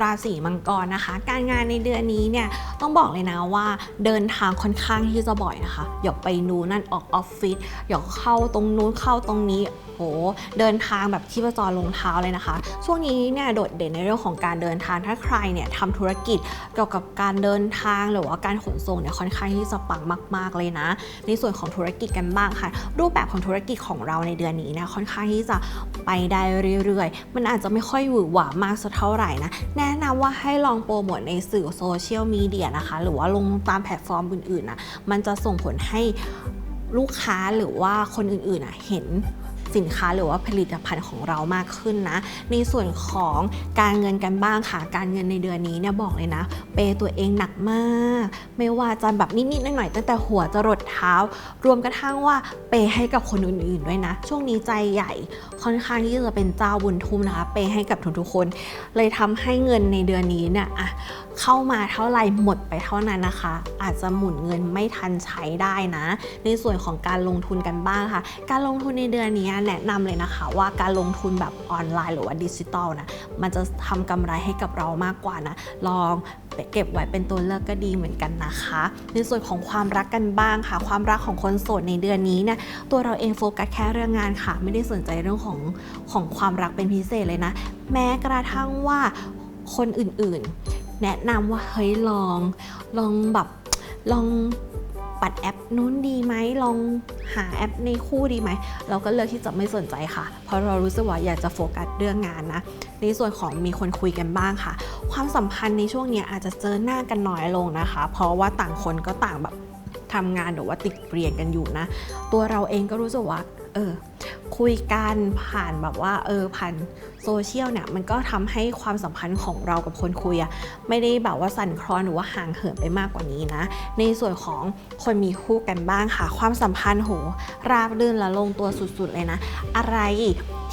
ราศีมังกรนะคะ การงานในเดือนนี้เนี่ยต้องบอกเลยนะว่าเดินทางค่อนข้างที่จะบ่อยนะคะอย่าไปนูนนั่นออกออฟฟิศอย่าเข้าตรงนู้นเข้าตรงนี้โหเดินทางแบบที่ประจรลงเท้าเลยนะคะ ช่วงนี้เนี่ยโดดเด่นในเรื่องของการเดินทางถ้าใครเนี่ยทำธุรกิจเกี่ยวกับการเดินทางหรือว่าการขนส่งเนี่ยค่อนข้างที่จะปังมาก ๆเลยนะ ในส่วนของธุรกิจกันบ้างค่ะ รูปแบบของธุรกิจของเราในเดือนนี้เนี่ยค่อนข้างที่จะไปได้เรื่อยๆ มันอาจจะไม่ค่อยหวือหวามากสักเท่าไหร่นะแนะนำว่าให้ลองโปรโมทในสื่อโซเชียลมีเดียนะคะ หรือว่าลงตามแพลตฟอร์มอื่นๆนะมันจะส่งผลให้ลูกค้าหรือว่าคนอื่นๆนะเห็น สินค้าหรือว่าผลิตภัณฑ์ของเรามากขึ้นนะ ในส่วนของการเงินกันบ้างค่ะ การเงินในเดือนนี้เนี่ยบอกเลยนะ เปย์ตัวเองหนักมาก ไม่ว่าจะแบบนิดๆหน่อยๆตั้งแต่หัวจรดเท้า รวมกระทั่งว่าเปย์ให้กับคนอื่นๆด้วยนะ ช่วงนี้ใจใหญ่ค่อนข้างที่จะเป็นเจ้าบุญทุ่มนะคะ เปย์ให้กับทุกๆคน เลยทำให้เงินในเดือนนี้เนี่ยอะเข้ามาเท่าไหร่หมดไปเท่านั้นนะคะ อาจจะหมุนเงินไม่ทันใช้ได้นะ ในส่วนของการลงทุนกันบ้างค่ะ การลงทุนในเดือนนี้แนะนำเลยนะคะว่าการลงทุนแบบออนไลน์หรือว่าดิจิตอลนะมันจะทำกำไรให้กับเรามากกว่านะ ลองเก็บไว้เป็นตัวเลือกก็ดีเหมือนกันนะคะ ในส่วนของความรักกันบ้างค่ะ ความรักของคนโสดในเดือนนี้เนี่ยตัวเราเองโฟกัสแค่เรื่องงานค่ะ ไม่ได้สนใจเรื่องของของความรักเป็นพิเศษเลยนะ แม้กระทั่งว่าคนอื่นๆ แนะนำว่าเฮ้ยลองลองแบบลองปัดแอปนู้นดีไหมลองหาแอปในคู่ดีไหม เราก็เลือกที่จะไม่สนใจค่ะ เพราะเรารู้สึกว่าอยากจะโฟกัสเรื่องงานนะ ในส่วนของมีคนคุยกันบ้างค่ะ ความสัมพันธ์ในช่วงนี้อาจจะเจอหน้ากันน้อยลงนะคะ เพราะว่าต่างคนก็ต่างแบบ ทำงานหรือว่าติดเรียนกันอยู่นะ ตัวเราเองก็รู้สึกว่าเออคุยกันผ่านแบบว่าเออผ่านโซเชียลเนี่ยมันก็ทำให้ความสัมพันธ์ของเรากับคนคุยอะไม่ได้แบบว่าสั่นคลอนหรือว่าห่างเหินไปมากกว่านี้นะ ในส่วนของคนมีคู่กันบ้างค่ะ ความสัมพันธ์โหราบรื่นและลงตัวสุดๆเลยนะ อะไร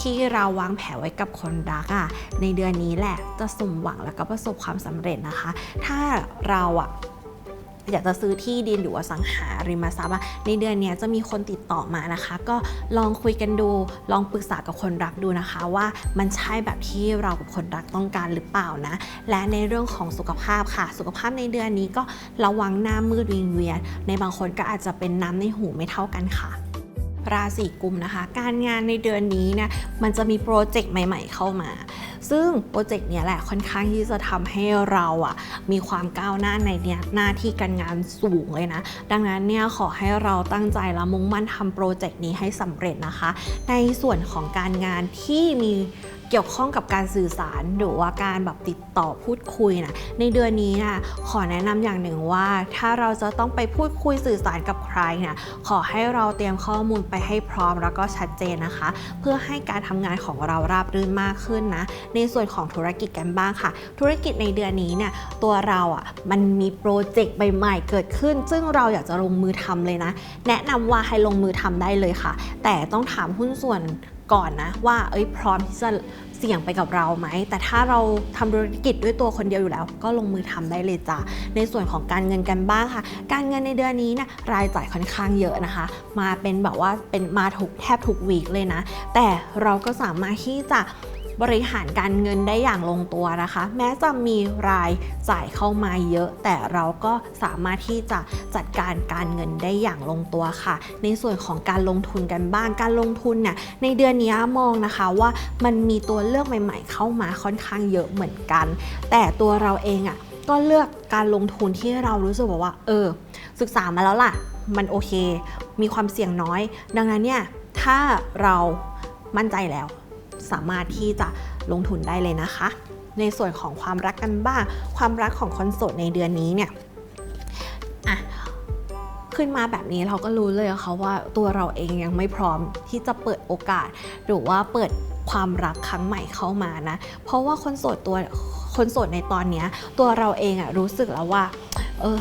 ที่เราวางแผนไว้กับคนรักอะในเดือนนี้แหละจะสมหวังแล้วก็ประสบความสำเร็จนะคะ ถ้าเราอะ อยากจะซื้อที่ดินหรือว่าสังหาริมทรัพย์ในเดือนนี้จะมีคนติดต่อมานะคะ ก็ลองคุยกันดูลองปรึกษากับคนรักดูนะคะว่ามันใช่แบบที่เรากับคนรักต้องการหรือเปล่านะ และในเรื่องของสุขภาพค่ะ สุขภาพในเดือนนี้ก็ระวังหน้ามืดวิงเวียนในบางคนก็อาจจะเป็นน้ำในหูไม่เท่ากันค่ะ ราศีกุมนะคะ การงานในเดือนนี้เนี่ยมันจะมีโปรเจกต์ใหม่ๆเข้ามา ซึ่งโปรเจกต์เนี้ยแหละค่อนข้างที่จะทำให้เราอะมีความก้าวหน้าในเนี้ยหน้าที่การงานสูงเลยนะ ดังนั้นเนี่ยขอให้เราตั้งใจและมุ่งมั่นทำโปรเจกต์นี้ให้สำเร็จนะคะ ในส่วนของการงานที่มี เกี่ยวข้องกับการสื่อสารหรือว่าการแบบติดต่อพูดคุยนะในเดือนนี้นะขอแนะนำอย่างหนึ่งว่า ถ้าเราจะต้องไปพูดคุยสื่อสารกับใครนะขอให้เราเตรียมข้อมูลไปให้พร้อมแล้วก็ชัดเจนนะคะ เพื่อให้การทำงานของเราราบรื่นมากขึ้นนะ ในส่วนของธุรกิจกันบ้างค่ะ ธุรกิจในเดือนนี้เนี่ยตัวเราอะมันมีโปรเจกต์ใหม่ๆเกิดขึ้น ซึ่งเราอยากจะลงมือทำเลยนะ แนะนำว่าให้ลงมือทำได้เลยค่ะ แต่ต้องถามหุ้นส่วน ก่อนนะว่าเอ้ยพร้อมที่จะเสี่ยงไปกับเราไหม แต่ถ้าเราทำธุรกิจด้วยตัวคนเดียวอยู่แล้ว ก็ลงมือทำได้เลยจ้ะ ในส่วนของการเงินกันบ้างค่ะ การเงินในเดือนนี้นะรายจ่ายค่อนข้างเยอะนะคะ มาเป็นแบบว่าเป็นมาถูกแทบทุกวีคเลยนะ แต่เราก็สามารถที่จะ บริหารการเงินได้อย่างลงตัวนะคะ แม้จะมีรายจ่ายเข้ามาเยอะ แต่เราก็สามารถที่จะจัดการการเงินได้อย่างลงตัวค่ะ ในส่วนของการลงทุนกันบ้างการลงทุนเนี่ยในเดือนนี้มองนะคะว่ามันมีตัวเลือกใหม่ ๆ เข้ามาค่อนข้างเยอะเหมือนกัน แต่ตัวเราเองอะ่ะก็เลือกการลงทุนที่เรารู้สึกว่า เออ ศึกษามาแล้วล่ะ มันโอเค มีความเสี่ยงน้อย ดังนั้นเนี่ย ถ้าเรามั่นใจแล้ว สามารถที่จะลงทุนได้เลยนะคะ ในส่วนของความรักกันบ้าง ความรักของคนโสดในเดือนนี้เนี่ยอะขึ้นมาแบบนี้เราก็รู้เลยค่ะว่าตัวเราเองยังไม่พร้อมที่จะเปิดโอกาส หรือว่าเปิดความรักครั้งใหม่เข้ามานะ เพราะว่าคนโสดตัวคนโสดในตอนนี้ตัวเราเองอะรู้สึกแล้วว่า เออ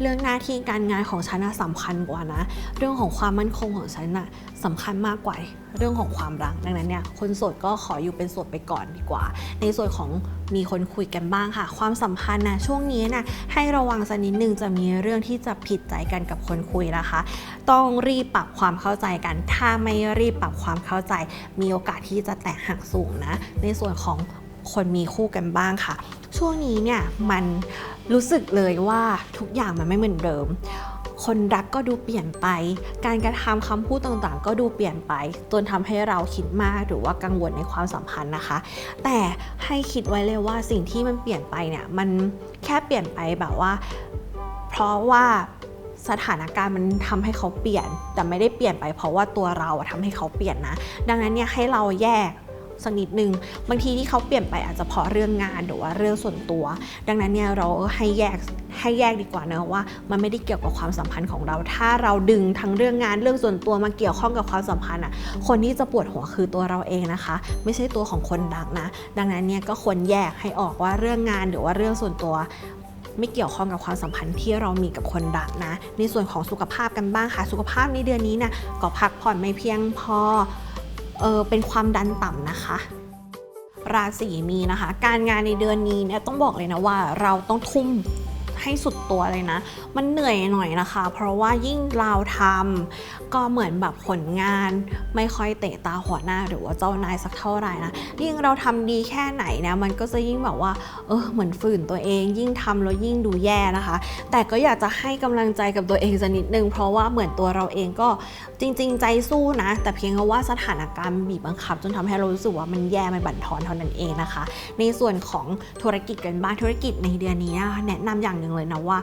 เรื่องหน้าที่การงานของฉันนะสำคัญกว่านะ เรื่องของความมั่นคงของฉันนะสำคัญมากกว่าเรื่องของความรักดังนั้นเนี่ยคนโสดก็ขออยู่เป็นโสดไปก่อนดีกว่า ในส่วนของมีคนคุยกันบ้างค่ะ ความสัมพันธ์นะช่วงนี้นะให้ระวังสักนิดนึงจะมีเรื่องที่จะผิดใจกันกับคนคุยนะคะ ต้องรีบปรับความเข้าใจกัน ถ้าไม่รีบปรับความเข้าใจ มีโอกาสที่จะแตกหักสูงนะ ในส่วนของคนมีคู่กันบ้างค่ะ ช่วงนี้เนี่ยมันรู้สึกเลยว่าทุกอย่างมันไม่เหมือนเดิม คนรักก็ดูเปลี่ยนไป การกระทำคำพูดต่างๆ ก็ดูเปลี่ยนไปจนทำให้เราคิดมากหรือว่ากังวลในความสัมพันธ์นะคะ แต่ให้คิดไว้เลยว่าสิ่งที่มันเปลี่ยนไปเนี่ยมันแค่เปลี่ยนไปแบบว่า เพราะว่าสถานการณ์มันทำให้เขาเปลี่ยน แต่ไม่ได้เปลี่ยนไปเพราะว่าตัวเราอะทำให้เขาเปลี่ยนนะ ดังนั้นเนี่ยให้เราแยก สักนิดนึง บางทีที่เขาเปลี่ยนไปอาจจะเพราะเรื่องงานหรือว่าเรื่องส่วนตัว ดังนั้นเนี่ยเราให้แยกให้แยกดีกว่านะว่า มันไม่ได้เกี่ยวกับความสัมพันธ์ของเรา ถ้าเราดึงทั้งเรื่องงานเรื่องส่วนตัวมาเกี่ยวข้องกับความสัมพันธ์อะคนที่จะปวดหัวคือตัวเราเองนะคะ ไม่ใช่ตัวของคนรักนะ ดังนั้นเนี่ยก็ควรแยกให้ออกว่าเรื่องงานหรือว่าเรื่องส่วนตัวไม่เกี่ยวข้องกับความสัมพันธ์ที่เรามีกับคนรักนะ ในส่วนของสุขภาพกันบ้างค่ะ สุขภาพในเดือนนี้นะก็พักผ่อนไม่เพียงพอ เออเป็นความดันต่ำนะคะ ราศีมีนะคะ การงานในเดือนนี้เนี่ยต้องบอกเลยนะว่าเราต้องทุ่ม ให้สุดตัวเลยนะ มันเหนื่อยหน่อยนะคะ เพราะว่ายิ่งเราทำก็เหมือนแบบผลงาน ไม่ค่อยเตะตาหัวหน้าหรือว่าเจ้านายสักเท่าไหร่นะ ยิ่งเราทำดีแค่ไหนนี่ยมันก็จะยิ่งแบบว่า เออเหมือนฝืนตัวเอง ยิ่งทำแล้วยิ่งดูแย่นะคะ แต่ก็อยากจะให้กำลังใจกับตัวเองสักนิดนึงเพราะว่าเหมือนตัวเราเองก็จริง ๆ ใจสู้นะ แต่เพียงแค่ว่าสถานการณ์บีบบังคับ จนทำให้เรารู้สึกว่ามันแย่มันบั่นทอนเท่านั้นเองนะคะ ในส่วนของธุรกิจกันบ้างธุรกิจในเดือนนี้นะแนะนำอย่างหนึ่งเลยนะว่า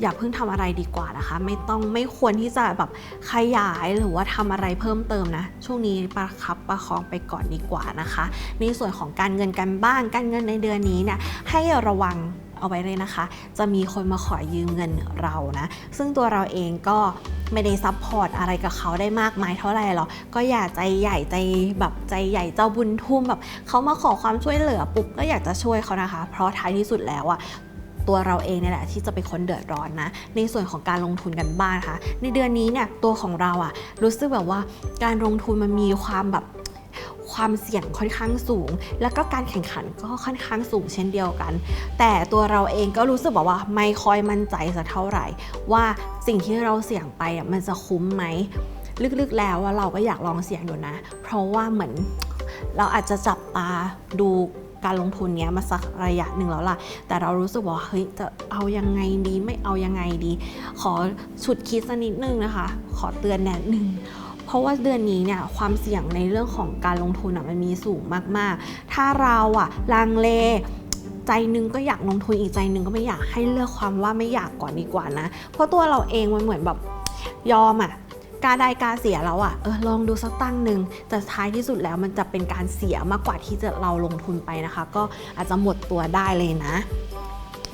อย่าเพิ่งทำอะไรดีกว่านะคะ ไม่ต้องไม่ควรที่จะแบบขยายหรือว่าทำอะไรเพิ่มเติมนะ ช่วงนี้ประคับประคองไปก่อนดีกว่านะคะ ในส่วนของการเงินกันบ้างการเงินในเดือนนี้เนี่ยให้ระวังเอาไว้เลยนะคะ จะมีคนมาขอยืมเงินเรานะ ซึ่งตัวเราเองก็ไม่ได้ซัพพอร์ตอะไรกับเขาได้มากมายเท่าไหร่หรอก ก็อย่าใจใหญ่ใจแบบใจใหญ่เจ้าบุญทุ่มแบบเขามาขอความช่วยเหลือปุ๊บก็อยากจะช่วยเขานะคะ เพราะท้ายที่สุดแล้วอะ ตัวเราเองเนี่ยแหละที่จะเป็นคนเดือดร้อนนะ ในส่วนของการลงทุนกันบ้างค่ะ ในเดือนนี้เนี่ยตัวของเราอะรู้สึกแบบว่าการลงทุนมันมีความแบบความเสี่ยงค่อนข้างสูง แล้วก็การแข่งขันก็ค่อนข้างสูงเช่นเดียวกัน แต่ตัวเราเองก็รู้สึกแบบว่าไม่ค่อยมั่นใจสักเท่าไหร่ ว่าสิ่งที่เราเสี่ยงไปอะมันจะคุ้มไหมลึกๆแล้วว่าเราก็อยากลองเสี่ยงดูนะ เพราะว่าเหมือนเราอาจจะจับตาดู การลงทุนเนี้ยมาสักระยะหนึ่งแล้วล่ะ แต่เรารู้สึกว่าเฮ้ยจะเอายังไงดีไม่เอายังไงดี ขอฉุดคิดสักนิดนึงนะคะ ขอเตือนแนะหนึ่งเพราะว่าเดือนนี้เนี่ยความเสี่ยงในเรื่องของการลงทุนอะมันมีสูงมากๆ ถ้าเราอะลังเลใจนึงก็อยากลงทุนอีกใจนึงก็ไม่อยากให้เลือกความว่าไม่อยากก่อนดีกว่านะ เพราะตัวเราเองมันเหมือนแบบยอมอะ กล้าได้กล้าเสียแล้วอะ่ะเออลองดูสักตั้งหนึ่งแต่ท้ายที่สุดแล้วมันจะเป็นการเสียมากกว่าที่จะเราลงทุนไปนะคะ ก็อาจจะหมดตัวได้เลยนะ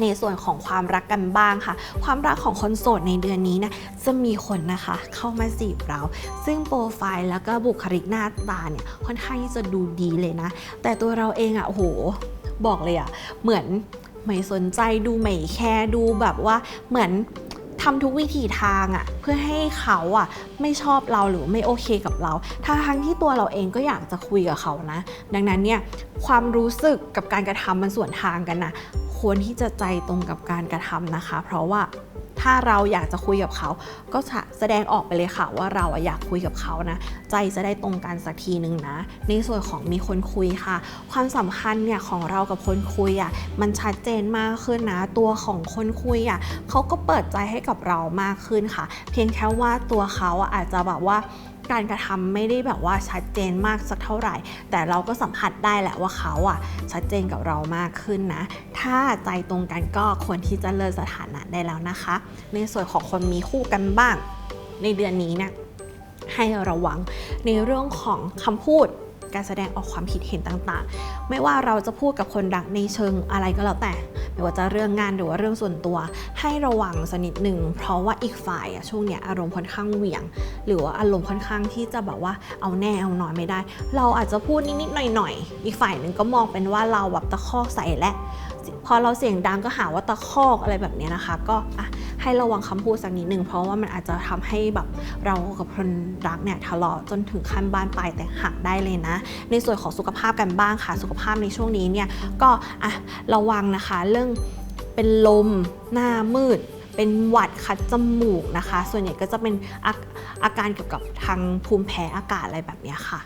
ในส่วนของความรักกันบ้างค่ะ ความรักของคนโสดในเดือนนี้นะจะมีคนนะคะเข้ามาจีบเรา ซึ่งโปรไฟล์แล้วก็บุคลิกหน้าตาเนี่ยค่อนข้างที่จะดูดีเลยนะ แต่ตัวเราเองอะ่ะโอ้โหบอกเลยอะ่ะเหมือนไม่สนใจดูไม่แคร์ดูแบบว่าเหมือน ทำทุกวิถีทางอะ่ะเพื่อให้เขาอะไม่ชอบเราหรือไม่โอเคกับเราทั้งทั้งที่ตัวเราเองก็อยากจะคุยกับเขานะ ดังนั้นเนี่ยความรู้สึกกับการกระทำมันส่วนทางกันนะควรที่จะใจตรงกับการกระทำนะคะ เพราะว่า ถ้าเราอยากจะคุยกับเขา ก็จะแสดงออกไปเลยค่ะว่าเราอยากคุยกับเขานะ ใจจะได้ตรงกันสักทีหนึ่งนะ ในส่วนของมีคนคุยค่ะ ความสัมพันธ์เนี่ยของเรากับคนคุยอะมันชัดเจนมากขึ้นนะ ตัวของคนคุยอะเขาก็เปิดใจให้กับเรามากขึ้นค่ะ เพียงแค่ว่าตัวเขาอาจจะแบบว่า การกระทำไม่ได้แบบว่าชัดเจนมากสักเท่าไหร่ แต่เราก็สัมผัสได้แหละว่าเขาอะชัดเจนกับเรามากขึ้นนะ ถ้าใจตรงกันก็ควรที่จะเลิกสถานะได้แล้วนะคะ ในส่วนของคนมีคู่กันบ้าง ในเดือนนี้เนี่ยให้ระวังในเรื่องของคำพูด การแสดงออกความคิดเห็นต่างๆ ไม่ว่าเราจะพูดกับคนรักในเชิงอะไรก็แล้วแต่ ไม่ว่าจะเรื่องงานหรือว่าเรื่องส่วนตัว ให้ระวังสกนิดหนึ่งเพราะว่าอีกฝ่ายอะช่วงเนี้ยอารมณ์ค่อนข้างเหวี่ยง หรือว่าอารมณ์ค่อนข้างที่จะแบบว่าเอาแน่เอานอนไม่ได้ เราอาจจะพูดนิดๆหน่อยๆ อีกฝ่ายหนึ่งก็มองเป็นว่าเราแบบตะคอกใส่และ พอเราเสียงดังก็หาว่าตะคอกอะไรแบบเนี้ยนะคะ ก็อะ ให้ระวังคำพูดสักนิดหนึ่งเพราะว่ามันอาจจะทำให้แบบเรากับคนรักเนี่ยทะเลาะจนถึงขั้นบ้านปลายแต่หักได้เลยนะ ในส่วนของสุขภาพกันบ้างค่ะ สุขภาพในช่วงนี้เนี่ยก็อะระวังนะคะเรื่องเป็นลมหน้ามืดเป็นหวัดคัดจมูกนะคะ ส่วนใหญ่ก็จะเป็นอาอาการเกี่ยวกับทางภูมิแพ้อากาศอะไรแบบนี้ค่ะ